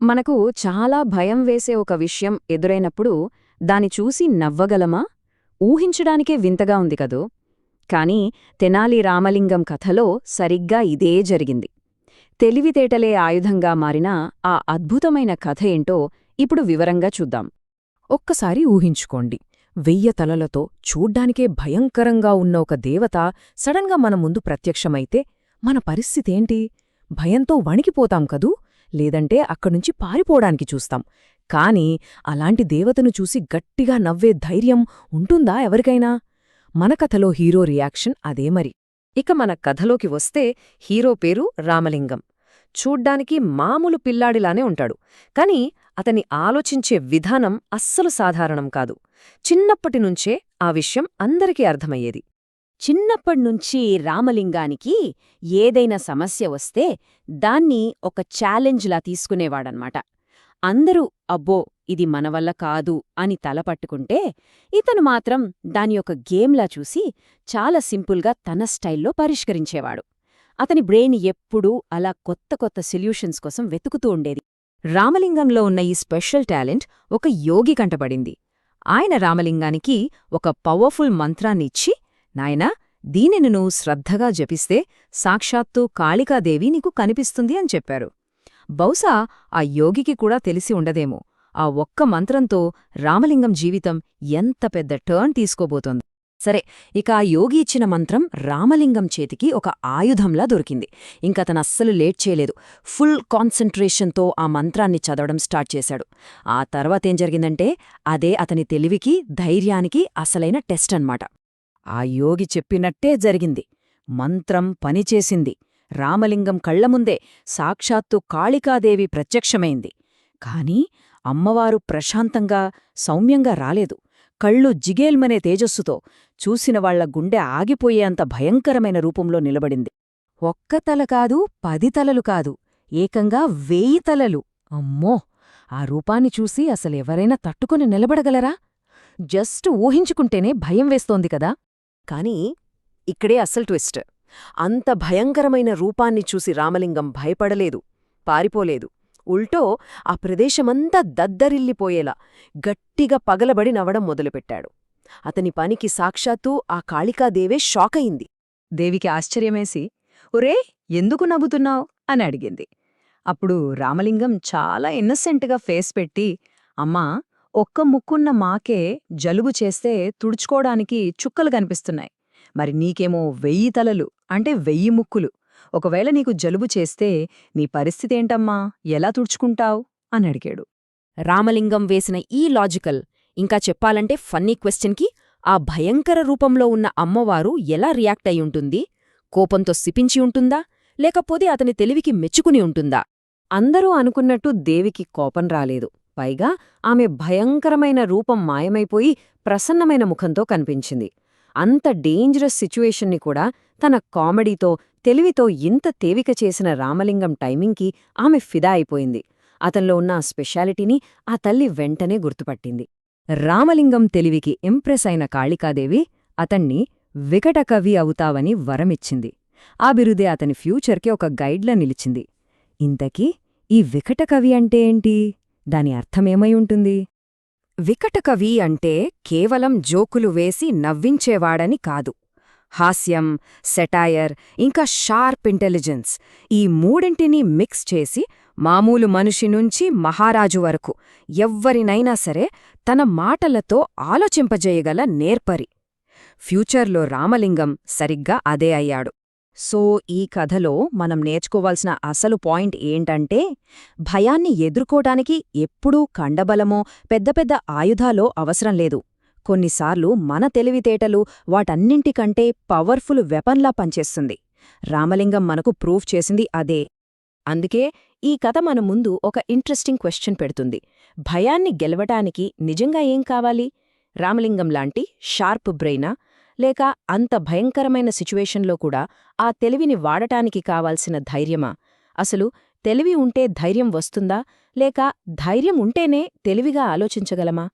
మనకు చాలా భయం వేసే ఒక విషయం ఎదురైనప్పుడు దాని చూసి నవ్వగలమా? ఊహించడానికే వింతగా ఉంది కదూ? కాని తెనాలి రామలింగం కథలో సరిగ్గా ఇదే జరిగింది. తెలివితేటలే ఆయుధంగా మారిన ఆ అద్భుతమైన కథ ఏంటో ఇప్పుడు వివరంగా చూద్దాం. ఒక్కసారి ఊహించుకోండి. వెయ్య తలలతో చూడ్డానికే భయంకరంగా ఉన్న ఒక దేవత సడన్గా మన ముందు ప్రత్యక్షమైతే మన పరిస్థితేంటి భయంతో వణికిపోతాం కదూ? లేదంటే అక్కడ్నుంచి పారిపోవడానికి చూస్తాం. కాని అలాంటి దేవతను చూసి గట్టిగా నవ్వే ధైర్యం ఉంటుందా ఎవరికైనా? మన కథలో హీరో రియాక్షన్ అదే మరి. ఇక మన కథలోకి వస్తే హీరో పేరు రామలింగం. చూడ్డానికి మామూలు పిల్లాడిలానే ఉంటాడు. కాని అతని ఆలోచించే విధానం అస్సలు సాధారణం కాదు. చిన్నప్పటినుంచే ఆ విషయం అందరికీ అర్థమయ్యేది. చిన్నప్పటినుంచి రామలింగానికి ఏదైనా సమస్య వస్తే దాన్ని ఒక ఛాలెంజ్లా తీసుకునేవాడనమాట అందరూ అబ్బో ఇది మన వల్ల కాదు అని తలపట్టుకుంటే ఇతను మాత్రం దాని ఒక గేమ్లా చూసి చాలా సింపుల్గా తన స్టైల్లో పరిష్కరించేవాడు. అతని బ్రెయిన్ ఎప్పుడూ అలా కొత్త కొత్త సొల్యూషన్స్ కోసం వెతుకుతూ ఉండేది. రామలింగంలో ఉన్న ఈ స్పెషల్ టాలెంట్ ఒక యోగి కంటపడింది. ఆయన రామలింగానికి ఒక పవర్ఫుల్ మంత్రాన్నిచ్చి నాయనా దీనిని నువ్వు శ్రద్ధగా జపిస్తే సాక్షాత్తు కాళికాదేవి నీకు కనిపిస్తుంది అని చెప్పారు. బహుశా ఆ యోగికి కూడా తెలిసి ఉండదేమో. ఆ ఒక్క మంత్రంతో రామలింగం జీవితం ఎంత పెద్ద టర్న్ తీసుకోబోతోంది. సరే ఇక ఆ యోగి ఇచ్చిన మంత్రం రామలింగం చేతికి ఒక ఆయుధంలా దొరికింది. ఇంకతనస్సలు లేట్ చేయలేదు. ఫుల్ కాన్సంట్రేషన్తో ఆ మంత్రాన్ని చదవడం స్టార్ట్ చేశాడు. ఆ తర్వాతేం జరిగిందంటే అదే అతని తెలివికి ధైర్యానికి అసలైన టెస్ట్ అన్నమాట. ఆ యోగి చెప్పినట్టే జరిగింది. మంత్రం పనిచేసింది. రామలింగం కళ్ళముందే సాక్షాత్తు కాళికాదేవి ప్రత్యక్షమైంది. కాని అమ్మవారు ప్రశాంతంగా సౌమ్యంగా రాలేదు. కళ్ళు జిగేల్మనే తేజస్సుతో చూసిన వాళ్ళ గుండె ఆగిపోయేంత భయంకరమైన రూపంలో నిలబడింది. ఒక్క తల కాదు పది తలలు కాదు ఏకంగా వేయి తలలు. అమ్మో! ఆ రూపాన్ని చూసి అసలెవరైనా తట్టుకుని నిలబడగలరా? జస్ట్ ఊహించుకుంటేనే భయం వేస్తోంది కదా? కాని ఇక్కడే అసలు ట్విస్ట్. అంత భయంకరమైన రూపాన్ని చూసి రామలింగం భయపడలేదు పారిపోలేదు. ఉల్టో ఆ ప్రదేశమంతా దద్దరిల్లిపోయేలా గట్టిగా పగలబడి నవ్వడం మొదలుపెట్టాడు. అతని పనికి సాక్షాత్తూ ఆ కాళికాదేవే షాకయింది. దేవికి ఆశ్చర్యమేసి ఒరే ఎందుకు నవ్వుతున్నావ్? అని అడిగింది. అప్పుడు రామలింగం చాలా ఇన్నసెంట్గా ఫేస్ పెట్టి అమ్మా ఒక్క ముక్కున్న మాకే జలుబు చేస్తే తుడుచుకోడానికి చుక్కలు కనిపిస్తున్నాయి. మరి నీకేమో వెయ్యి తలలు అంటే వెయ్యి ముక్కులు. ఒకవేళ నీకు జలుబు చేస్తే నీ పరిస్థితేంటమ్మా? ఎలా తుడుచుకుంటావ్? అని అడిగాడు. రామలింగం వేసిన ఈ లాజికల్ ఇంకా చెప్పాలంటే ఫన్నీ క్వశ్చన్కి ఆ భయంకర రూపంలో ఉన్న అమ్మవారు ఎలా రియాక్ట్ అయ్యుంటుంది కోపంతో సిపించి ఉంటుందా? లేకపోతే అతని తెలివికి మెచ్చుకుని ఉంటుందా? అందరూ అనుకున్నట్టు దేవికి కోపం రాలేదు. పైగా ఆమె భయంకరమైన రూపం మాయమైపోయి ప్రసన్నమైన ముఖంతో కనిపించింది. అంత డేంజరస్ సిచ్యువేషన్ని కూడా తన కామెడీతో తెలివితో ఇంత తేవిక చేసిన రామలింగం టైమింగ్కి ఆమె ఫిదా అయిపోయింది. అతనిలో ఉన్న ఆ స్పెషాలిటీని ఆ తల్లి వెంటనే గుర్తుపట్టింది. రామలింగం తెలివికి ఇంప్రెస్ అయిన కాళికాదేవి అతన్ని వికటకవి అవుతావని వరమిచ్చింది. ఆ బిరుదే అతని ఫ్యూచర్కి ఒక గైడ్లా నిలిచింది. ఇంతకీ ఈ వికటకవి అంటే ఏంటి? దాని అర్థమేమై ఉంటుంది? వికటకవి అంటే కేవలం జోకులు వేసి నవ్వించేవాడని కాదు. హాస్యం సెటాయర్ ఇంకా షార్ప్ ఇంటెలిజెన్స్ ఈ మూడింటినీ మిక్స్ చేసి మామూలు మనిషి నుంచి మహారాజు వరకు ఎవ్వరినైనా సరే తన మాటలతో ఆలోచింపజేయగల నేర్పరి. ఫ్యూచర్లో రామలింగం సరిగ్గా అదే అయ్యాడు. సో ఈ కథలో మనం నేర్చుకోవాల్సిన అసలు పాయింట్ ఏంటంటే భయాన్ని ఎదుర్కోటానికి ఎప్పుడూ కండబలమో పెద్ద పెద్ద ఆయుధాలో అవసరం లేదు. కొన్నిసార్లు మన తెలివితేటలు వాటన్నింటికంటే పవర్ఫుల్ వెపన్లా పనిచేస్తుంది. రామలింగం మనకు ప్రూఫ్ చేసింది అదే. అందుకే ఈ కథ మన ముందు ఒక ఇంట్రెస్టింగ్ క్వశ్చన్ పెడుతుంది. భయాన్ని గెలవటానికి నిజంగా ఏం కావాలి? రామలింగం లాంటి షార్ప్ బ్రెయినా? లేక అంత భయంకరమైన సిచ్యువేషన్లో కూడా ఆ తెలివిని వాడటానికి కావాల్సిన ధైర్యమా? అసలు తెలివి ఉంటే ధైర్యం వస్తుందా? లేక ధైర్యం ఉంటేనే తెలివిగా ఆలోచించగలమా?